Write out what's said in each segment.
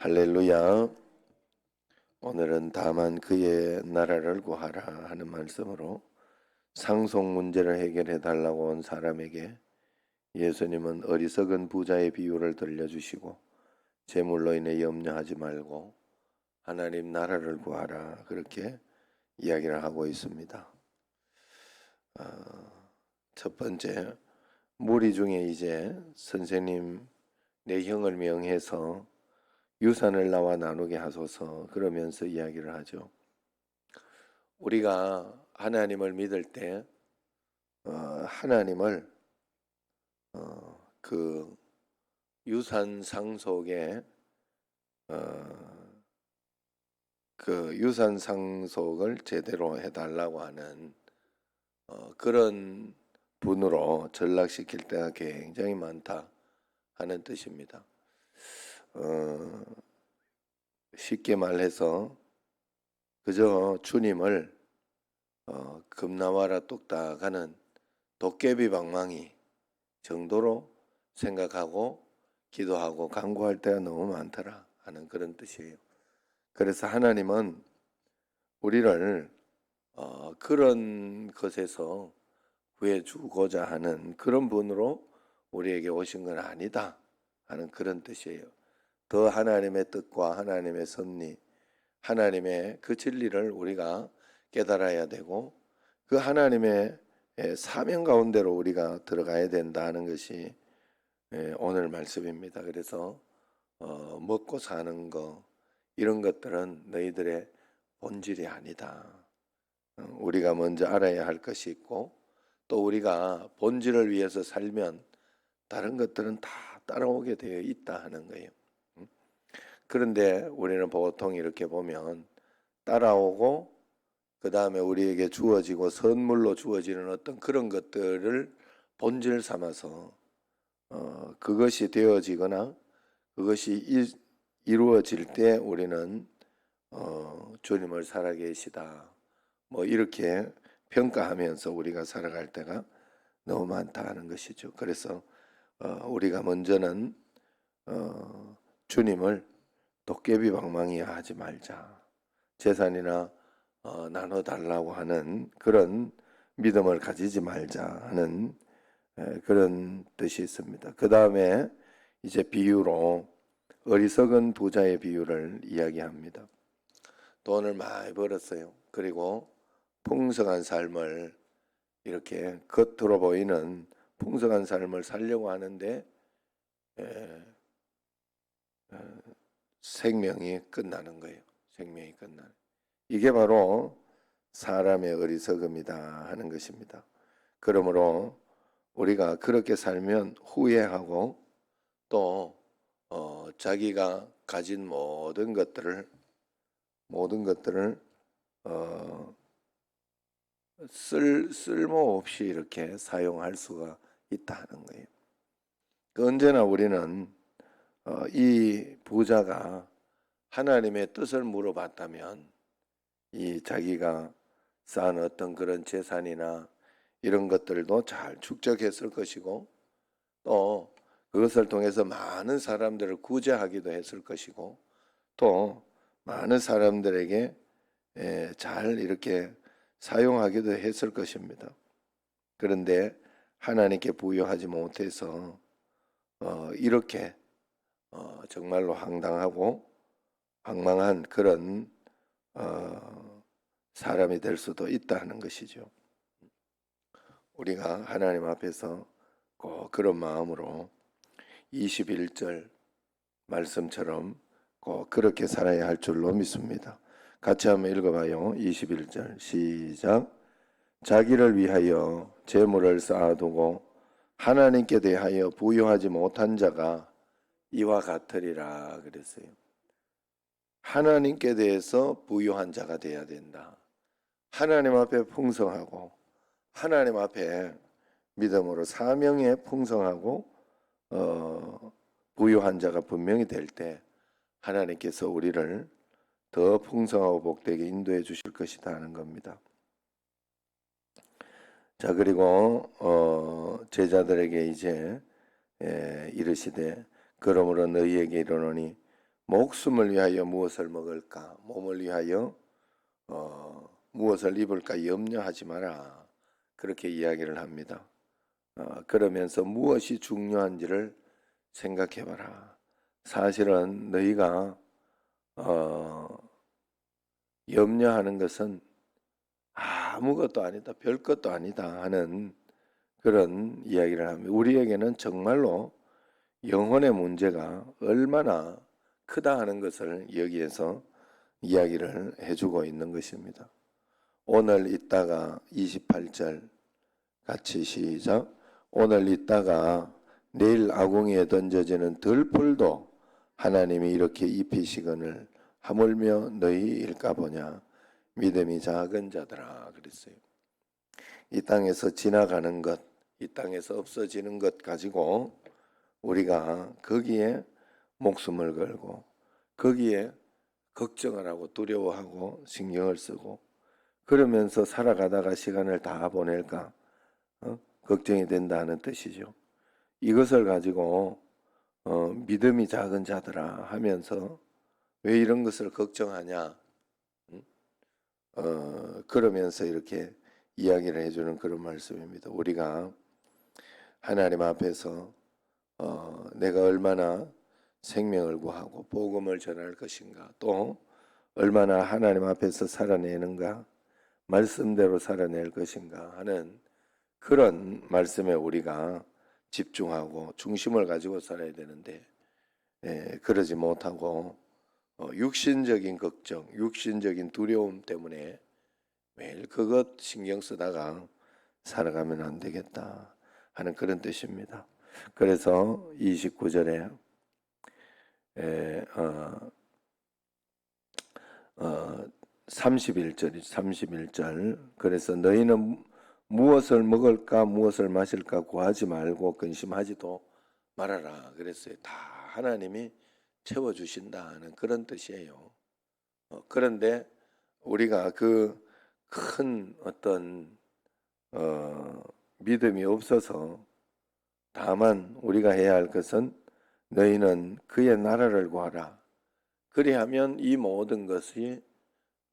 할렐루야. 오늘은 다만 그의 나라를 구하라 하는 말씀으로 상속 문제를 해결해 달라고 온 사람에게 예수님은 어리석은 부자의 비유를 들려주시고 재물로 인해 염려하지 말고 하나님 나라를 구하라 그렇게 이야기를 하고 있습니다. 어, 첫 번째 무리 중에 이제 선생님 내 형을 명해서 유산을 나와 나누게 하소서 그러면서 이야기를 하죠. 우리가 하나님을 믿을 때 어, 하나님을 어, 그 유산 상속에 어, 그 유산 상속을 제대로 해달라고 하는 어, 그런 분으로 전락시킬 때가 굉장히 많다 하는 뜻입니다. 어, 쉽게 말해서 그저 주님을 어, 금나와라 뚝딱 하는 도깨비 방망이 정도로 생각하고 기도하고 간구할 때가 너무 많더라 하는 그런 뜻이에요. 그래서 하나님은 우리를 어, 그런 것에서 구해주고자 하는 그런 분으로 우리에게 오신 건 아니다 하는 그런 뜻이에요. 더 하나님의 뜻과 하나님의 섭리, 하나님의 그 진리를 우리가 깨달아야 되고 그 하나님의 예, 사명 가운데로 우리가 들어가야 된다 하는 것이 예, 오늘 말씀입니다. 그래서 어, 먹고 사는 거 이런 것들은 너희들의 본질이 아니다. 어, 우리가 먼저 알아야 할 것이 있고 또 우리가 본질을 위해서 살면 다른 것들은 다 따라오게 되어 있다 하는 거예요. 음? 그런데 우리는 보통 이렇게 보면 따라오고 그 다음에 우리에게 주어지고 선물로 주어지는 어떤 그런 것들을 본질 삼아서 어, 그것이 되어지거나 그것이 이, 이루어질 때 우리는 어, 주님을 살아계시다 뭐 이렇게 평가하면서 우리가 살아갈 때가 너무 많다 하는 것이죠. 그래서 어, 우리가 먼저는 어, 주님을 도깨비 방망이 하지 말자. 재산이나 어, 나눠 달라고 하는 그런 믿음을 가지지 말자 하는 에, 그런 뜻이 있습니다. 그 다음에 이제 비유로 어리석은 부자의 비유를 이야기합니다. 돈을 많이 벌었어요. 그리고 풍성한 삶을 이렇게 겉으로 보이는 풍성한 삶을 살려고 하는데 에, 어, 생명이 끝나는 거예요. 생명이 끝나는. 이게 바로 사람의 어리석음이다 하는 것입니다. 그러므로 우리가 그렇게 살면 후회하고 또 어, 자기가 가진 모든 것들을 모든 것들을 어, 쓸 쓸모 없이 이렇게 사용할 수가 있다는 거예요. 그 언제나 우리는 어, 이 부자가 하나님의 뜻을 물어봤다면 이 자기가 쌓은 어떤 그런 재산이나 이런 것들도 잘 축적했을 것이고 또 그것을 통해서 많은 사람들을 구제하기도 했을 것이고 또 많은 사람들에게 예, 잘 이렇게 사용하기도 했을 것입니다. 그런데 하나님께 부여하지 못해서 어, 이렇게 어, 정말로 황당하고 방망한 그런 어, 사람이 될 수도 있다는 것이죠. 우리가 하나님 앞에서 꼭 그런 마음으로 21절 말씀처럼 꼭 그렇게 살아야 할 줄로 믿습니다. 같이 한번 읽어봐요. 21절 시작. 자기를 위하여 재물을 쌓아두고 하나님께 대하여 부여하지 못한 자가 이와 같으리라 그랬어요. 하나님께 대해서 부유한 자가 돼야 된다. 하나님 앞에 풍성하고 하나님 앞에 믿음으로 사명에 풍성하고 어, 부유한 자가 분명히 될 때 하나님께서 우리를 더 풍성하고 복되게 인도해 주실 것이다 하는 겁니다. 자 그리고 어, 제자들에게 이제 에, 이르시되 그러므로 너희에게 이르노니 목숨을 위하여 무엇을 먹을까, 몸을 위하여 어, 무엇을 입을까 염려하지 마라. 그렇게 이야기를 합니다. 어, 그러면서 무엇이 중요한지를 생각해봐라. 사실은 너희가 어, 염려하는 것은 아무것도 아니다, 별 것도 아니다 하는 그런 이야기를 합니다. 우리에게는 정말로 영혼의 문제가 얼마나 크다 하는 것을 여기에서 이야기를 해주고 있는 것입니다. 오늘 있다가 28절 같이 시작. 오늘 있다가 내일 아궁이에 던져지는 들풀도 하나님이 이렇게 입히시거늘 하물며 너희일까 보냐 믿음이 작은 자들아 그랬어요. 이 땅에서 지나가는 것, 이 땅에서 없어지는 것 가지고 우리가 거기에 목숨을 걸고 거기에 걱정을 하고 두려워하고 신경을 쓰고 그러면서 살아가다가 시간을 다 보낼까 어? 걱정이 된다는 뜻이죠. 이것을 가지고 어, 믿음이 작은 자들아 하면서 왜 이런 것을 걱정하냐? 응? 어, 그러면서 이렇게 이야기를 해주는 그런 말씀입니다. 우리가 하나님 앞에서 어, 내가 얼마나 생명을 구하고 복음을 전할 것인가, 또 얼마나 하나님 앞에서 살아내는가, 말씀대로 살아낼 것인가 하는 그런 말씀에 우리가 집중하고 중심을 가지고 살아야 되는데 예, 그러지 못하고 어, 육신적인 걱정, 육신적인 두려움 때문에 매일 그것 신경 쓰다가 살아가면 안 되겠다 하는 그런 뜻입니다. 그래서 29절에 에, 어, 어, 31절이 31절 그래서 너희는 무엇을 먹을까 무엇을 마실까 구하지 말고 근심하지도 말아라 그랬어요. 다 하나님이 채워 주신다는 그런 뜻이에요. 어, 그런데 우리가 그 큰 어떤 어, 믿음이 없어서 다만 우리가 해야 할 것은 너희는 그의 나라를 구하라. 그리하면 이 모든 것이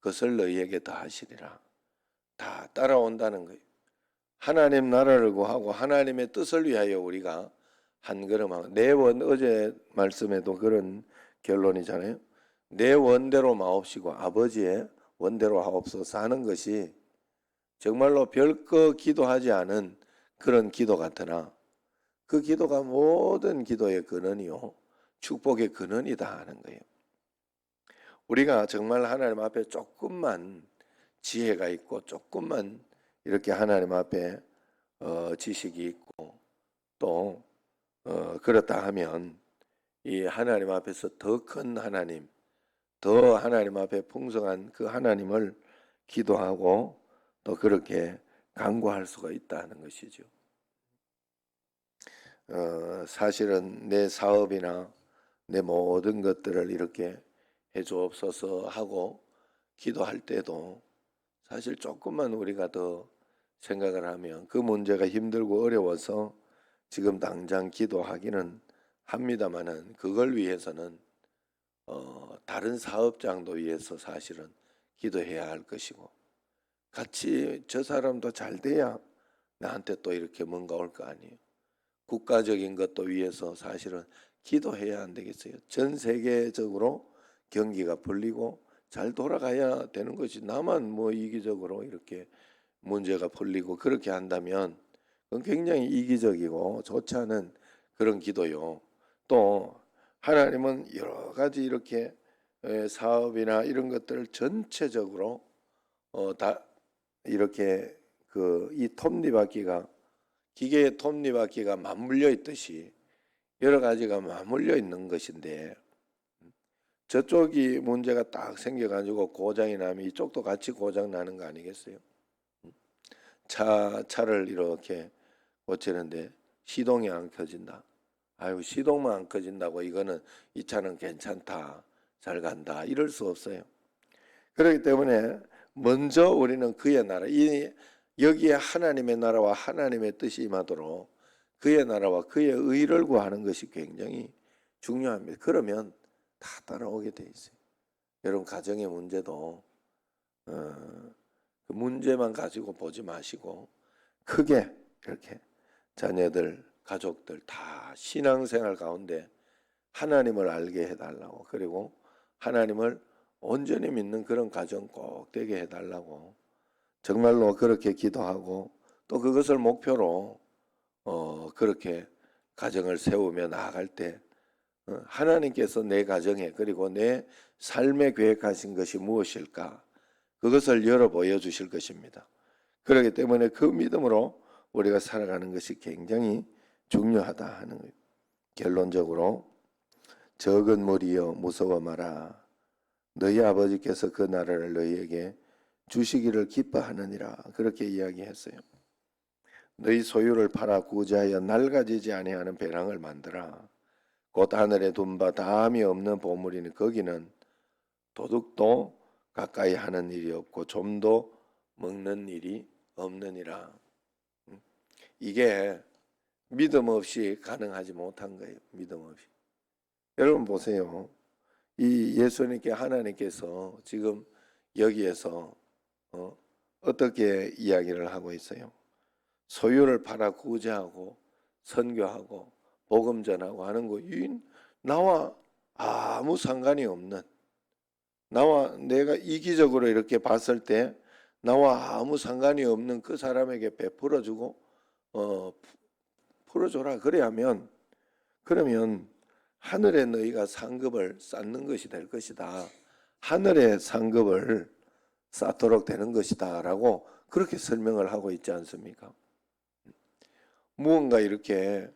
그것을 너희에게 다 하시리라. 다 따라온다는 거예요. 하나님 나라를 구하고 하나님의 뜻을 위하여 우리가 한 걸음 하고 내 원 어제 말씀에도 그런 결론이잖아요. 내 원대로 마옵시고 아버지의 원대로 하옵소서 하는 것이 정말로 별거 기도하지 않은 그런 기도 같으나 그 기도가 모든 기도의 근원이요 축복의 근원이다 하는 거예요. 우리가 정말 하나님 앞에 조금만 지혜가 있고 조금만 이렇게 하나님 앞에 어, 지식이 있고 또 어, 그렇다 하면 이 하나님 앞에서 더 큰 하나님, 더 하나님 앞에 풍성한 그 하나님을 기도하고 또 그렇게 간구할 수가 있다는 것이죠. 어, 사실은 내 사업이나 내 모든 것들을 이렇게 해주옵소서 하고 기도할 때도 사실 조금만 우리가 더 생각을 하면 그 문제가 힘들고 어려워서 지금 당장 기도하기는 합니다만은 그걸 위해서는 어, 다른 사업장도 위해서 사실은 기도해야 할 것이고 같이 저 사람도 잘 돼야 나한테 또 이렇게 뭔가 올 거 아니에요. 국가적인 것도 위해서 사실은 기도해야 안 되겠어요. 전 세계적으로 경기가 풀리고 잘 돌아가야 되는 것이 나만 뭐 이기적으로 이렇게 문제가 풀리고 그렇게 한다면 그건 굉장히 이기적이고 좋지 않은 그런 기도요. 또 하나님은 여러 가지 이렇게 에, 사업이나 이런 것들을 전체적으로 어, 다 이렇게 그 이 톱니바퀴가 기계의 톱니바퀴가 맞물려 있듯이 여러 가지가 맞물려 있는 것인데 저쪽이 문제가 딱 생겨가지고 고장이 나면 이쪽도 같이 고장 나는 거 아니겠어요? 차 차를 이렇게 고치는데 시동이 안 켜진다. 아유 시동만 안 켜진다고 이거는 이 차는 괜찮다, 잘 간다 이럴 수 없어요. 그렇기 때문에 먼저 우리는 그의 나라, 이 여기에 하나님의 나라와 하나님의 뜻이 임하도록 그의 나라와 그의 의를 구하는 것이 굉장히 중요합니다. 그러면 다 따라오게 돼 있어요. 여러분 가정의 문제도 어, 그 문제만 가지고 보지 마시고 크게 이렇게 자녀들, 가족들 다 신앙생활 가운데 하나님을 알게 해달라고 그리고 하나님을 온전히 믿는 그런 가정 꼭 되게 해달라고 정말로 그렇게 기도하고 또 그것을 목표로 어 그렇게 가정을 세우며 나아갈 때 어, 하나님께서 내 가정에 그리고 내 삶에 계획하신 것이 무엇일까 그것을 열어 보여 주실 것입니다. 그렇기 때문에 그 믿음으로 우리가 살아가는 것이 굉장히 중요하다 하는 거예요. 결론적으로 적은 무리여 무서워 마라. 너희 아버지께서 그 나라를 너희에게 주시기를 기뻐하느니라 그렇게 이야기했어요. 너희 소유를 팔아 구제하여 낡아지지 아니하는 배낭을 만들어 곧 하늘에 둔 바 다함이 없는 보물이니 거기는 도둑도 가까이 하는 일이 없고 좀도 먹는 일이 없느니라. 음. 이게 믿음 없이 가능하지 못한 거예요. 믿음 없이. 여러분 보세요. 이 예수님께 하나님께서 지금 여기에서 어, 어떻게 이야기를 하고 있어요? 소유를 팔아 구제하고 선교하고 복음 전하고 하는 거 이 나와 아무 상관이 없는 나와 내가 이기적으로 이렇게 봤을 때 나와 아무 상관이 없는 그 사람에게 베풀어 주고 어 풀어 줘라 그래야면 그러면 하늘에 너희가 상급을 쌓는 것이 될 것이다. 하늘의 상급을 쌓도록 되는 것이다라고 그렇게 설명을 하고 있지 않습니까? 무언가 이렇게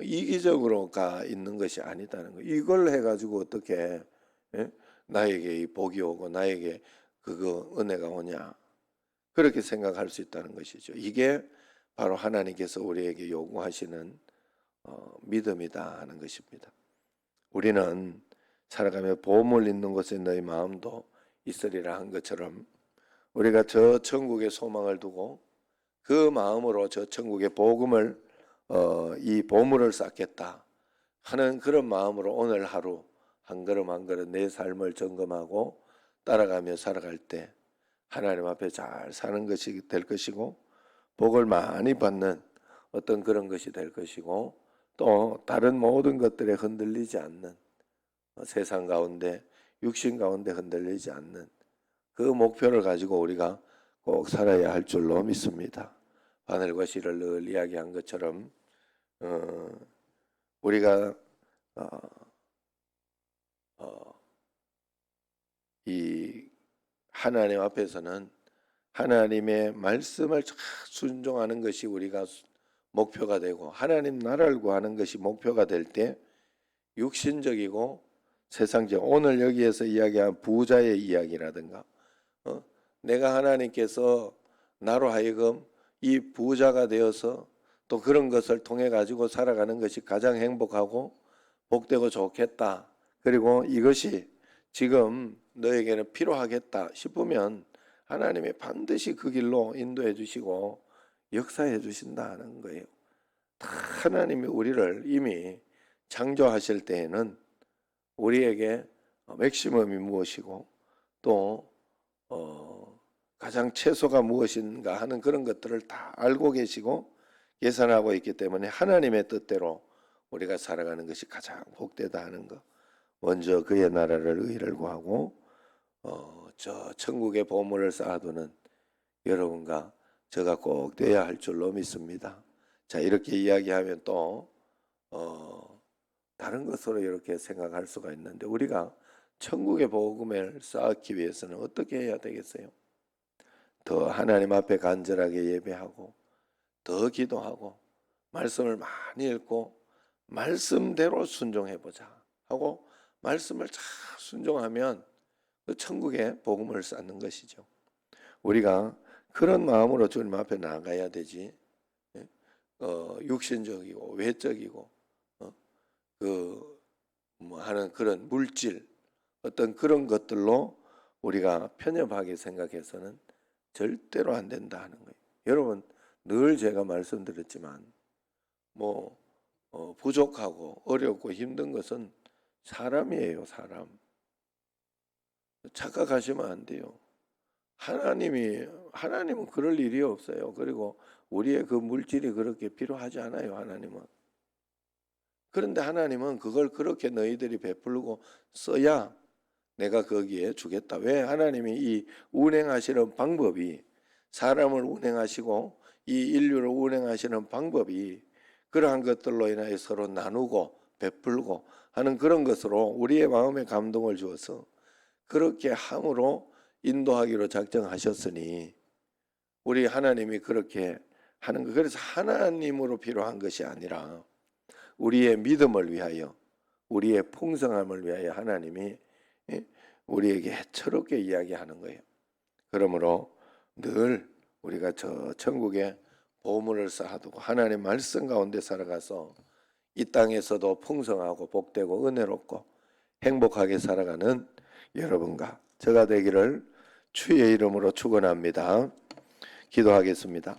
이기적으로가 있는 것이 아니다는 거. 이걸 해가지고 어떻게 예? 나에게 이 복이 오고 나에게 그거 은혜가 오냐 그렇게 생각할 수 있다는 것이죠. 이게 바로 하나님께서 우리에게 요구하시는 어, 믿음이다 하는 것입니다. 우리는 살아가며 보험을 있는 곳에 너희 마음도 있으리라 한 것처럼 우리가 저 천국의 소망을 두고 그 마음으로 저 천국의 복음을 어, 이 보물을 쌓겠다 하는 그런 마음으로 오늘 하루 한 걸음 한 걸음 내 삶을 점검하고 따라가며 살아갈 때 하나님 앞에 잘 사는 것이 될 것이고 복을 많이 받는 어떤 그런 것이 될 것이고 또 다른 모든 것들에 흔들리지 않는 어, 세상 가운데 육신 가운데 흔들리지 않는 그 목표를 가지고 우리가 꼭 살아야 할 줄로 믿습니다. 바늘과 실을 늘 이야기한 것처럼 어, 우리가 어, 어, 이 하나님 앞에서는 하나님의 말씀을 잘 순종하는 것이 우리가 목표가 되고 하나님 나라를 구하는 것이 목표가 될 때 육신적이고 세상적 오늘 여기에서 이야기한 부자의 이야기라든가 어? 내가 하나님께서 나로 하여금 이 부자가 되어서 또 그런 것을 통해 가지고 살아가는 것이 가장 행복하고 복되고 좋겠다. 그리고 이것이 지금 너에게는 필요하겠다 싶으면 하나님이 반드시 그 길로 인도해 주시고 역사해 주신다는 거예요. 다 하나님이 우리를 이미 창조하실 때에는 우리에게 맥시멈이 무엇이고 또 어, 가장 최소가 무엇인가 하는 그런 것들을 다 알고 계시고 계산하고 있기 때문에 하나님의 뜻대로 우리가 살아가는 것이 가장 복되다 하는 것. 먼저 그의 나라를 의를 구하고 어, 저 천국의 보물을 쌓아두는 여러분과 저가 꼭 돼야 할 줄로 믿습니다. 자 이렇게 이야기하면 또 어, 다른 것으로 이렇게 생각할 수가 있는데 우리가 천국의 복음을 쌓기 위해서는 어떻게 해야 되겠어요? 더 하나님 앞에 간절하게 예배하고 더 기도하고 말씀을 많이 읽고 말씀대로 순종해 보자 하고 말씀을 잘 순종하면 그 천국의 복음을 쌓는 것이죠. 우리가 그런 마음으로 주님 앞에 나가야 되지. 예? 어, 육신적이고 외적이고 어? 그 뭐 하는 그런 물질 어떤 그런 것들로 우리가 편협하게 생각해서는 절대로 안 된다 하는 거예요. 여러분 늘 제가 말씀드렸지만 뭐 어, 부족하고 어렵고 힘든 것은 사람이에요, 사람. 착각하시면 안 돼요. 하나님이 하나님은 그럴 일이 없어요. 그리고 우리의 그 물질이 그렇게 필요하지 않아요, 하나님은. 그런데 하나님은 그걸 그렇게 너희들이 베풀고 써야 내가 거기에 주겠다. 왜 하나님이 이 운행하시는 방법이 사람을 운행하시고 이 인류를 운행하시는 방법이 그러한 것들로 인하여 서로 나누고 베풀고 하는 그런 것으로 우리의 마음에 감동을 주어서 그렇게 함으로 인도하기로 작정하셨으니 우리 하나님이 그렇게 하는 거 그래서 하나님으로 필요한 것이 아니라 우리의 믿음을 위하여 우리의 풍성함을 위하여 하나님이 예, 우리에게 해처롭게 이야기하는 거예요. 그러므로 늘 우리가 저 천국에 보물을 쌓아두고 하나님의 말씀 가운데 살아가서 이 땅에서도 풍성하고 복되고 은혜롭고 행복하게 살아가는 여러분과 저가 되기를 주의 이름으로 축원합니다. 기도하겠습니다.